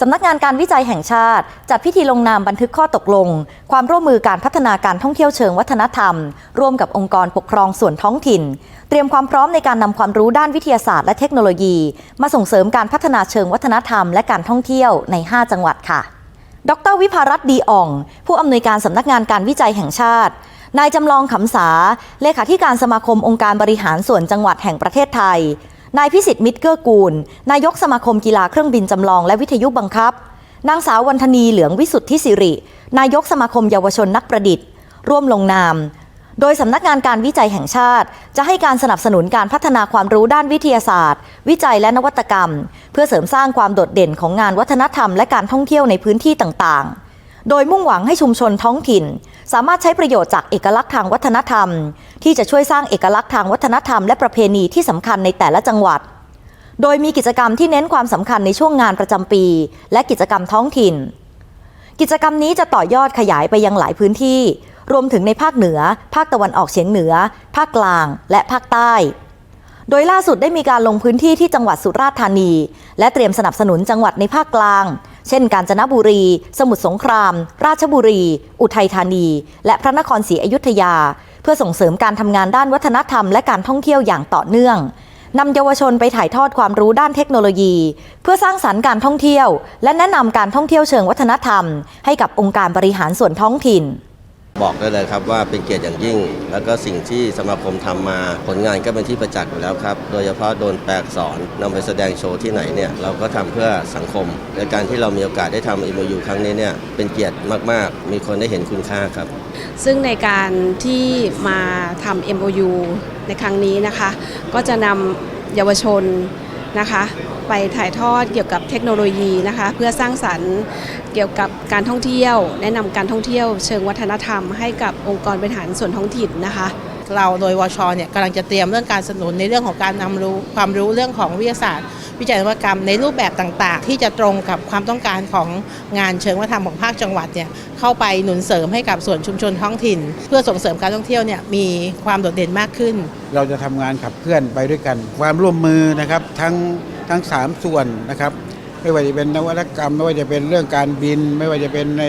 สำนักงานการวิจัยแห่งชาติ จัดพิธีลงนามบันทึกข้อตกลง ความร่วมมือการพัฒนาการท่องเที่ยวเชิงวัฒนธรรม ร่วมกับองค์กรปกครองส่วนท้องถิ่น เตรียมความพร้อมในการนำความรู้ด้านวิทยาศาสตร์และเทคโนโลยี มาส่งเสริมการพัฒนาเชิงวัฒนธรรม และการท่องเที่ยวใน 5 จังหวัดค่ะ ดร วิภารัตน์ดีอ่อง ผู้อำนวยการสำนักงานการวิจัยแห่งชาตินายจำลองขำสา เลขาธิการสมาคมองค์การบริหารส่วนจังหวัดแห่งประเทศไทย นายพิสิทธิ์มิตรเกื้อกูล นายกสมาคมกีฬาเครื่องบินจำลองและวิทยุบังคับ นางสาววันธนีเหลืองวิสุทธิสิริ นายกสมาคมเยาวชนนักประดิษฐ์ ร่วมลงนาม โดยสำนักงานการวิจัยแห่งชาติ จะให้การสนับสนุนการพัฒนาความรู้ด้านวิทยาศาสตร์ วิจัยและนวัตกรรม เพื่อเสริมสร้างความโดดเด่นของงานวัฒนธรรมและการท่องเที่ยวในพื้นที่ต่างๆ โดยมุ่งหวังให้ชุมชนท้องถิ่น สามารถใช้ประโยชน์จากเอกลักษณ์ทางวัฒนธรรม ที่จะช่วยสร้างเอกลักษณ์ทางวัฒนธรรมและประเพณีที่สำคัญในแต่ละจังหวัด โดยมีกิจกรรมที่เน้นความสำคัญในช่วงงานประจำปี และกิจกรรมท้องถิ่น กิจกรรมนี้จะต่อยอดขยายไปยังหลายพื้นที่ รวมถึงในภาคเหนือ ภาคตะวันออกเฉียงเหนือ ภาคกลาง และภาคใต้โดยล่าสุดได้มีการลงพื้นที่ที่จังหวัดสุราษฎร์ธานี และเตรียมสนับสนุนจังหวัดในภาคกลาง เช่น กาญจนบุรี สมุทรสงคราม ราชบุรี อุทัยธานี และพระนครศรีอยุธยา เพื่อส่งเสริมการทำงานด้านวัฒนธรรมและการท่องเที่ยวอย่างต่อเนื่องนำเยาวชนไปถ่ายทอดความรู้ด้านเทคโนโลยี เพื่อสร้างสรรค์การท่องเที่ยว และแนะนำการท่องเที่ยวเชิงวัฒนธรรม ให้กับองค์การบริหารส่วนท้องถิ่น บอกได้เลยครับว่าเป็นเกียรติอย่างยิ่ง แล้วก็สิ่งที่สมาคมทำมาผลงานก็เป็นที่ประจักษ์อยู่แล้วครับ โดยเฉพาะโดนแปลกสอนนำไปแสดงโชว์ที่ไหนเนี่ยเราก็ทำเพื่อสังคมและการที่เรามีโอกาสได้ทำ MOU ครั้งนี้เนี่ยเป็นเกียรติมาก ๆ มีคนได้เห็นคุณค่าครับ ซึ่งในการที่มาทำ MOU ในครั้งนี้นะคะ ก็จะนำเยาวชน นะคะ ไปถ่ายทอดเกี่ยวกับเทคโนโลยีนะคะ เพื่อสร้างสรรค์เกี่ยวกับการท่องเที่ยว แนะนำการท่องเที่ยว เชิงวัฒนธรรมให้กับองค์กรบริหารส่วนท้องถิ่นนะคะ เราโดยวชเนี่ยกำลังจะเตรียมเรื่องการสนับสนุนในเรื่องของการนำรู้ความรู้เรื่องของวิทยาศาสตร์ วิจัยนวัตกรรมในรูปแบบต่างๆ ที่จะตรงกับความต้องการของงานเชิงวัฒนธรรมของภาคจังหวัดเนี่ยเข้าไปหนุนเสริมให้กับส่วนชุมชนท้องถิ่น เพื่อส่งเสริมการท่องเที่ยวเนี่ยมีความโดดเด่นมากขึ้น เราจะทำงานขับเคลื่อนไปด้วยกัน ความร่วมมือนะครับทั้งทั้งสามส่วนนะครับไม่ว่าจะเป็นนวัตกรรม ไม่ว่าจะเป็นเรื่องการบิน ไม่ว่าจะเป็นใน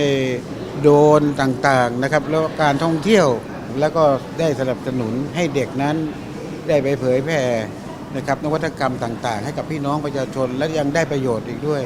โดนต่างๆนะครับแล้วการท่องเที่ยว แล้วก็ได้สนับสนุนให้เด็กนั้นได้ไปเผยแผ่นะครับนวัตกรรมต่าง ๆ ให้กับพี่น้องประชาชนและยังได้ประโยชน์อีกด้วย